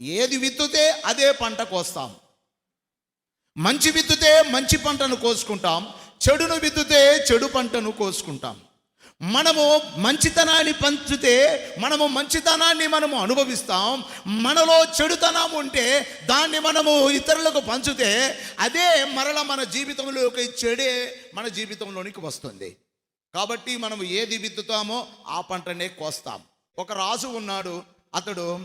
ఏది విత్తుతే అదే పంట కోస్తాం. మంచి విత్తుతే మంచి పంటను కోసుకుంటాం. చెడును విత్తుతే చెడు పంటను కోసుకుంటాం. మనము మంచితనాన్ని పంచితే మనము మంచితనాన్ని మనము అనుభవిస్తాం. మనలో చెడుతనం ఉంటే దాన్ని మనము ఇతరులకు పంచితే అదే మరల మన జీవితంలోకి చెడే మన జీవితంలోనికి వస్తుంది. కాబట్టి మనం ఏది విత్తుతామో ఆ పంటనే కోస్తాం. ఒక రాజు ఉన్నాడు. అతడు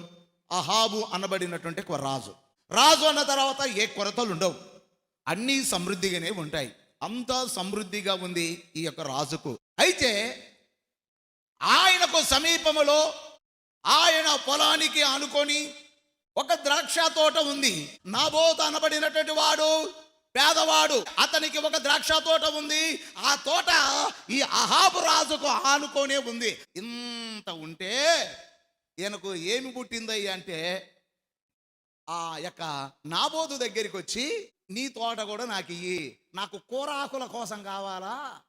అహాబు అనబడినటువంటి ఒక రాజు. రాజు అన్న తర్వాత ఏ కొరతలు ఉండవు. అన్నీ సమృద్ధిగానే ఉంటాయి. అంతా సమృద్ధిగా ఉంది ఈ యొక్క రాజుకు. అయితే ఆయనకు సమీపములో ఆయన పొలానికి ఆనుకొని ఒక ద్రాక్ష తోట ఉంది. నాబోత అనబడినటువంటి వాడు పేదవాడు. అతనికి ఒక ద్రాక్ష తోట ఉంది. ఆ తోట ఈ అహాబు రాజుకు ఆనుకొనే ఉంది. ఇంత ఉంటే ఈయనకు ఏమి పుట్టిందయ్య అంటే ఆ యొక్క నాబోధు దగ్గరికి వచ్చి నీ తోట కూడా నాకు ఇయ్యి. నాకు కూరాకుల కోసం కావాలా?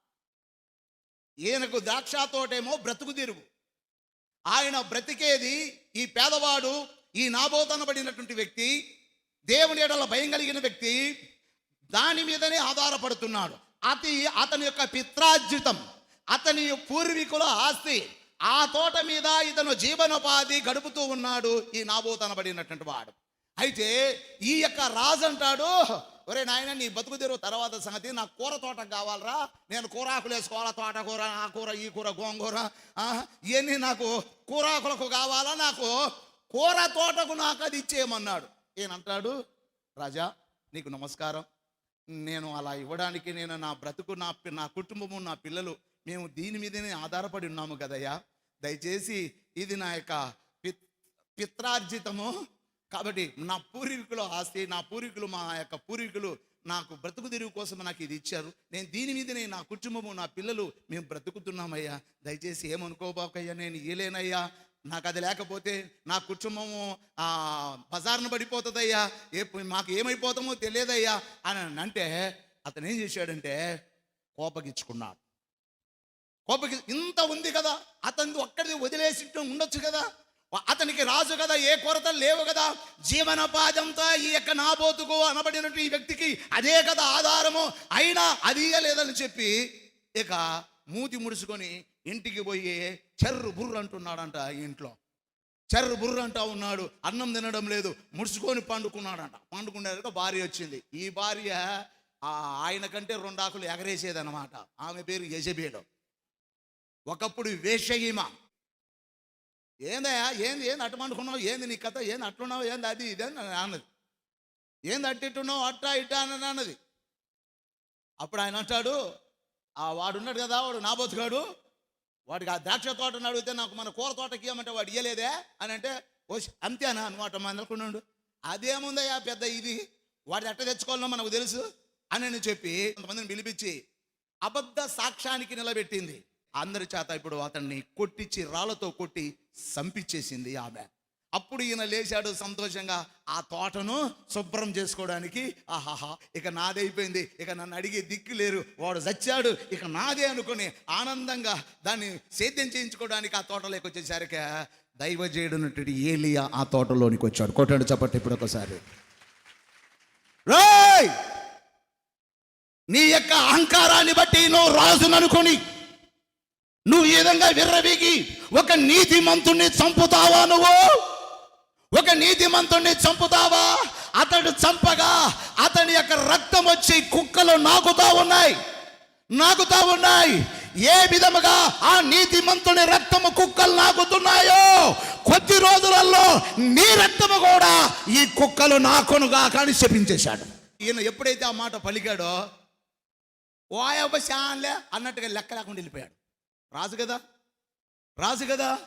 ఈయనకు ద్రాక్ష తోటేమో బ్రతుకు తిరుగు. ఆయన బ్రతికేది ఈ పేదవాడు ఈ నాబోతనబడినటువంటి వ్యక్తి దేవుని ఎడల భయం కలిగిన వ్యక్తి దాని మీదనే ఆధారపడుతున్నాడు. అతి అతని యొక్క పిత్రార్జితం అతని పూర్వీకుల ఆస్తి. ఆ తోట మీద ఇతను జీవనోపాధి గడుపుతూ ఉన్నాడు. ఈ నాబోతనబడినటువంటి వాడు. అయితే ఈ యొక్క రాజు అంటాడు ఒరే నాయన నీ బతుకు తెరువు తర్వాత సంగతి. నాకు కూర తోట కావాలరా. నేను కూరాకులు వేసుకోవాలా తోట కూర ఆ కూర ఈ కూర గోంగూర. ఇవన్నీ నాకు కూరాకులకు కావాలా? నాకు కూర తోటకు నాకు అది ఇచ్చేయమన్నాడు. ఈయనంటాడు రాజా నీకు నమస్కారం. నేను అలా ఇవ్వడానికి నేను నా బ్రతుకు నా నా కుటుంబము నా పిల్లలు మేము దీని మీదనే ఆధారపడి ఉన్నాము కదయ్యా. దయచేసి ఇది నా యొక్క పిత్ పిత్రార్జితము. కాబట్టి నా పూర్వీకులు ఆస్తి నా పూర్వీకులు మా యొక్క పూర్వీకులు నాకు బ్రతుకు తెరువు కోసం నాకు ఇది ఇచ్చారు. నేను దీని మీదనే నా కుటుంబము నా పిల్లలు మేము బ్రతుకుతున్నామయ్యా. దయచేసి ఏమనుకోబాకయ్యా నేను ఇయలేనయ్యా నాకు అది లేకపోతే నా కుటుంబము బజార్ను పడిపోతుందయ్యా. ఏ మాకు ఏమైపోతామో తెలియదయ్యా. అని అంటే అతను ఏం చేశాడంటే కోపగించుకున్నాడు. కోపకి ఇంత ఉంది కదా అతను ఒక్కడిది వదిలేసి ఉండొచ్చు కదా అతనికి రాజు కదా ఏ కొరత లేవు కదా జీవనోపాధంతో ఈ యొక్క నాబోతుకు అనబడినట్టు ఈ వ్యక్తికి అదే కదా ఆధారము అయినా అది లేదని చెప్పి ఇక మూతి ముడుచుకొని ఇంటికి పోయి చెర్రు బుర్రు అంటున్నాడంట ఇంట్లో. చెర్రు బుర్రు అంటా ఉన్నాడు అన్నం తినడం లేదు ముడుచుకొని పండుకున్నాడంట. పండుకునేదాక భార్య వచ్చింది. ఈ భార్య ఆయన కంటే రెండు ఆకులు ఆమె పేరు యజబేలు. ఒకప్పుడు వేషయీమ ఏందయ్యా ఏంది ఏంది అట్టమనుకున్నావు ఏంది నీ కథ ఏంది అట్లున్నావు ఏంది అది ఇది అని అన్నది. ఏంది అట్టిట్టున్నావు అట్టా ఇట్టా అని అన్నది. అప్పుడు ఆయన అంటాడు ఆ వాడు ఉన్నాడు కదా వాడు నాబోతుగాడు వాడికి ఆ ద్రాక్ష తోటను అడిగితే నాకు మన కూర తోటకి ఇవ్వమంటే వాడు ఇయ్యలేదే అని అంటే ఓ అంతేనా అనమాట మందలుకున్నాడు అదేముందయ్యా పెద్ద ఇది? వాడు ఎట్ట తెచ్చుకోవాలో మనకు తెలుసు అని చెప్పి కొంతమందిని పిలిపించి అబద్ధ సాక్ష్యానికి నిలబెట్టింది. అందరి చేత ఇప్పుడు అతన్ని కొట్టించి రాళ్ళతో కొట్టి సంపించేసింది ఆమె. అప్పుడు ఈయన లేచాడు సంతోషంగా ఆ తోటను శుభ్రం చేసుకోవడానికి. ఆహాహా ఇక నాదైపోయింది ఇక నన్ను అడిగే దిక్కు లేరు. వాడు చచ్చాడు. ఇక నాదే అనుకుని ఆనందంగా దాన్ని సేద్యం చేయించుకోవడానికి ఆ తోటలోకి వచ్చేసరికి దైవజేయుడునటువంటి ఏలియా ఆ తోటలోనికి వచ్చాడు. కొట్టాడు చప్పటి ఇప్పుడు ఒకసారి. రాయ్! నీ యొక్క అహంకారాన్ని బట్టి నువ్వు రాజుననుకొని నువ్వు ఈ విధంగా విర్రవీగి ఒక నీతిమంతుణ్ణి చంపుతావా నువ్వు? ఒక నీతిమంతుణ్ణి చంపుతావా? అతడు చంపగా అతని యొక్క రక్తం వచ్చి కుక్కలు నాకుతా ఉన్నాయి. నాకుతా ఉన్నాయి. ఏ విధముగా ఆ నీతిమంతుని రక్తము కుక్కలు నాకుతున్నాయో? కొద్ది రోజులలో నీ రక్తము కూడా ఈ కుక్కలు నాకొనుగా కానీ చెప్పించేశాడు ఈయన ఎప్పుడైతే ఆ మాట పలికాడో ఓయబ్బ శాన్లే అన్నట్టుగా లెక్క లేకుండా వెళ్ళిపోయాడు. రాజు కదా? రాజు కదా?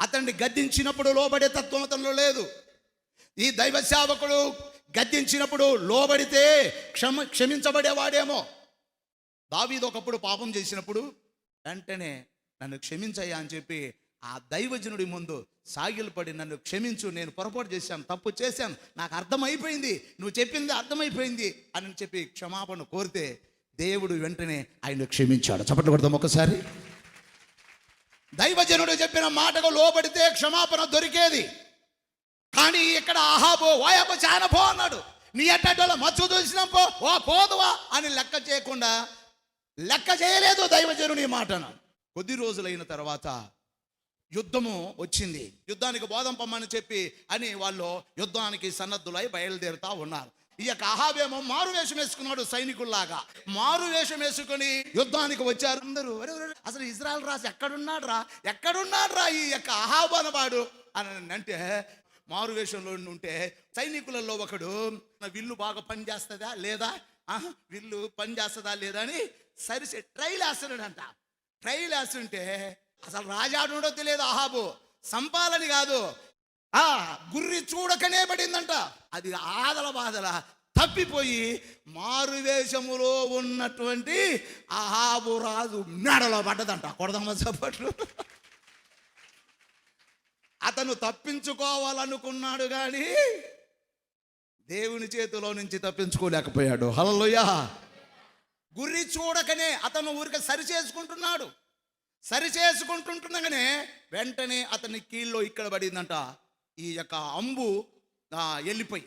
అతన్ని గద్దించినప్పుడు లోబడే తత్వం అతనిలో లేదు. ఈ దైవ సేవకుడు గద్దించినప్పుడు లోబడితే క్షమ క్షమించబడేవాడేమో. దావీదు ఒకప్పుడు పాపం చేసినప్పుడు వెంటనే నన్ను క్షమించయ్యా అని చెప్పి ఆ దైవజనుడి ముందు సాగిలపడి నన్ను క్షమించు నేను పొరపాటు చేశాను తప్పు చేశాను నాకు అర్థమైపోయింది నువ్వు చెప్పింది అర్థమైపోయింది అని చెప్పి క్షమాపణ కోరితే దేవుడు వెంటనే ఆయన క్షమించాడు. చప్పట్లు కొడదాం ఒకసారి. దైవజనుడు చెప్పిన మాటకు లోబడితే క్షమాపణ దొరికేది. కానీ ఇక్కడ ఆహాబో ఓయబ్బో చాలా పో అన్నాడు నీ ఎట్టల మచ్చు చూసినా పో ఓ పోదువా అని లెక్క చేయకుండా లెక్క చేయలేదు దైవజనుని మాటను. కొద్ది రోజులైన తర్వాత యుద్ధము వచ్చింది. యుద్ధానికి బోధం పమ్మని చెప్పి అని వాళ్ళు యుద్ధానికి సన్నద్ధులై బయలుదేరుతా ఉన్నారు. ఈ యొక్క అహాబేమో మారు వేషం వేసుకున్నాడు సైనికుల్లాగా. మారు వేషం వేసుకుని యుద్ధానికి వచ్చారు. అందరూ అసలు ఇజ్రాయల్ రాజు ఎక్కడున్నాడు రా ఎక్కడున్నాడు రా ఈ యొక్క అహాబు అనవాడు? అని అంటే మారు వేషంలో ఉంటే సైనికులలో ఒకడు "నా విల్లు బాగా పనిచేస్తుందా లేదా? విల్లు పనిచేస్తుందా లేదా? అని సరిసే ట్రైల్ వేస్తున్నాడంట. ట్రైల్ వేస్తుంటే అసలు రాజాడు ఉండొద్దు తెలియదు అహాబు? సంపాలని కాదు. ఆ గుర్రి చూడకనే పడిందంట. అది ఆదల బాధల తప్పిపోయి మారువేషములో ఉన్నటువంటి అహాబు రాజు మెడలో పడ్డదంట. కొడదమ్మ చప్పట్లు? అతను తప్పించుకోవాలనుకున్నాడు కానీ దేవుని చేతిలో నుంచి తప్పించుకోలేకపోయాడు. హల్లెలూయా. గురి చూడకనే అతను ఊరికే సరి చేసుకుంటున్నాడు. సరి చేసుకుంటుండగానే వెంటనే అతని కీళ్ళలో ఇక్కడ పడిందంట. ఈ యొక్క అంబు వెళ్ళిపోయి.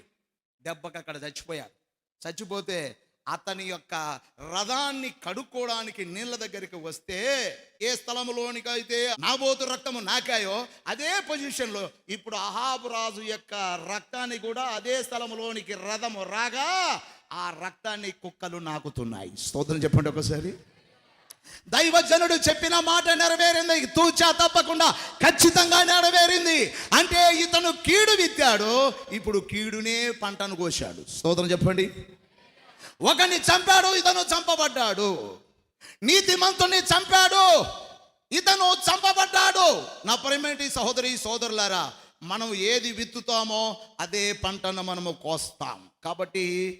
దెబ్బకి అక్కడ చచ్చిపోయారు చచ్చిపోతే అతని యొక్క రథాన్ని కడుక్కోవడానికి నీళ్ళ దగ్గరికి వస్తే ఏ స్థలంలోనికైతే నాబోతు రక్తము నాకాయో అదే పొజిషన్లో ఇప్పుడు అహాబు రాజు యొక్క రక్తాన్ని కూడా అదే స్థలంలోనికి రథము రాగా ఆ రక్తాన్ని కుక్కలు నాకుతున్నాయి. స్తోత్రం చెప్పండి ఒకసారి. దైవజనుడు చెప్పిన మాట నెరవేరింది. తూచా తప్పకుండా ఖచ్చితంగా నెరవేరింది. అంటే ఇతను కీడు విత్తాడు ఇప్పుడు కీడునే పంటను కోశాడు. స్తోత్రం చెప్పండి. ఒకని చంపాడు ఇతను చంపబడ్డాడు. నీతిమంతుని చంపాడు ఇతను చంపబడ్డాడు. నా ప్రేమేంటి సహోదరి సోదరులారా మనం ఏది విత్తుతామో అదే పంటను మనము కోస్తాం. కాబట్టి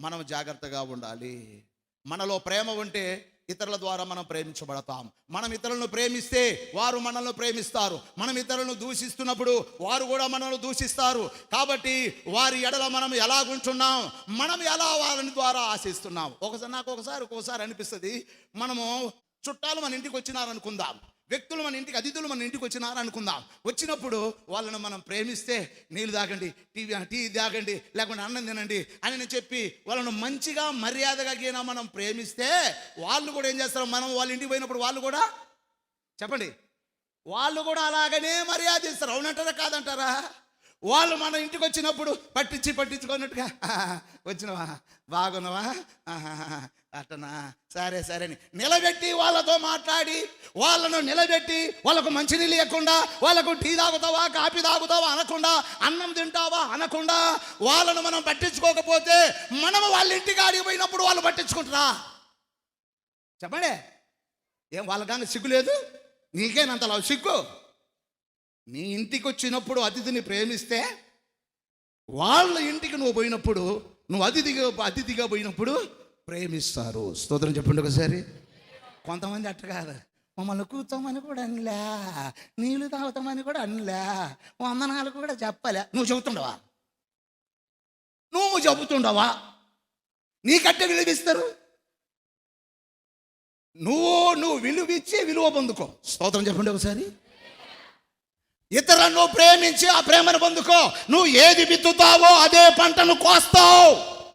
మనం జాగ్రత్తగా ఉండాలి. మనలో ప్రేమ ఉంటే ఇతరుల ద్వారా మనం ప్రేమించబడతాం. మనం ఇతరులను ప్రేమిస్తే వారు మనల్ని ప్రేమిస్తారు. మనం ఇతరులను దూషిస్తున్నప్పుడు వారు కూడా మనల్ని దూషిస్తారు. కాబట్టి వారి ఎడల మనం ఎలాగుంటున్నాం? మనం ఎలా వారిని ద్వారా ఆశిస్తున్నాం? ఒకసారి నాకు ఒకసారి ఒక్కోసారి అనిపిస్తుంది. మనము చుట్టాలు మన ఇంటికి వచ్చినారనుకుందాం. వ్యక్తులు మన ఇంటికి అతిథులు మన ఇంటికి వచ్చినారు అనుకుందాం. వచ్చినప్పుడు వాళ్ళను మనం ప్రేమిస్తే నీళ్ళు తాగండి టీవీ టీ తాగండి లేకుంటే అన్నం తినండి అని చెప్పి వాళ్ళను మంచిగా మర్యాదగా గీనా మనం ప్రేమిస్తే వాళ్ళు కూడా ఏం చేస్తారు? మనం వాళ్ళ ఇంటికి పోయినప్పుడు వాళ్ళు కూడా చెప్పండి. వాళ్ళు కూడా అలాగనే మర్యాద ఇస్తారు అవునంటారా? కాదంటారా? వాళ్ళు మన ఇంటికి వచ్చినప్పుడు పట్టించి పట్టించుకున్నట్టుగా వచ్చినవా? బాగున్నావా? అట్టనా సరే సరే నిలబెట్టి వాళ్ళతో మాట్లాడి వాళ్ళను నిలబెట్టి వాళ్ళకు మంచినీళ్ళు ఇవ్వకుండా వాళ్ళకు టీ తాగుతావా కాఫీ తాగుతావా అనకుండా అన్నం తింటావా అనకుండా వాళ్ళను మనం పట్టించుకోకపోతే మనం వాళ్ళ ఇంటికి ఆడిపోయినప్పుడు వాళ్ళు పట్టించుకుంటారా? చెప్పండి. ఏం వాళ్ళకన్నా సిగ్గు లేదు? నీకేనంతలా సిగ్గు? నీ ఇంటికి వచ్చినప్పుడు అతిథిని ప్రేమిస్తే వాళ్ళ ఇంటికి నువ్వు పోయినప్పుడు నువ్వు అతిథిగా అతిథిగా పోయినప్పుడు ప్రేమిస్తారు. స్తోత్రం చెప్పండి ఒకసారి. కొంతమంది అట్ట కాదు. మమ్మల్ని కూర్చోమని కూడా అనిలే. నీళ్ళు తాగుతామని కూడా అనిలే. వందనాలు కూడా చెప్పలే. నువ్వు చెబుతుండవా? నువ్వు చెబుతుండవా? నీకట్టే విలువిస్తారు నువ్వు నువ్వు విలువిచ్చి విలువ పొందుకో. స్తోత్రం చెప్పండి ఒకసారి. ఇతరులను ప్రేమించి ఆ ప్రేమను పొందుకో. నువ్వు ఏది విత్తుతావో అదే పంటను కోస్తావు.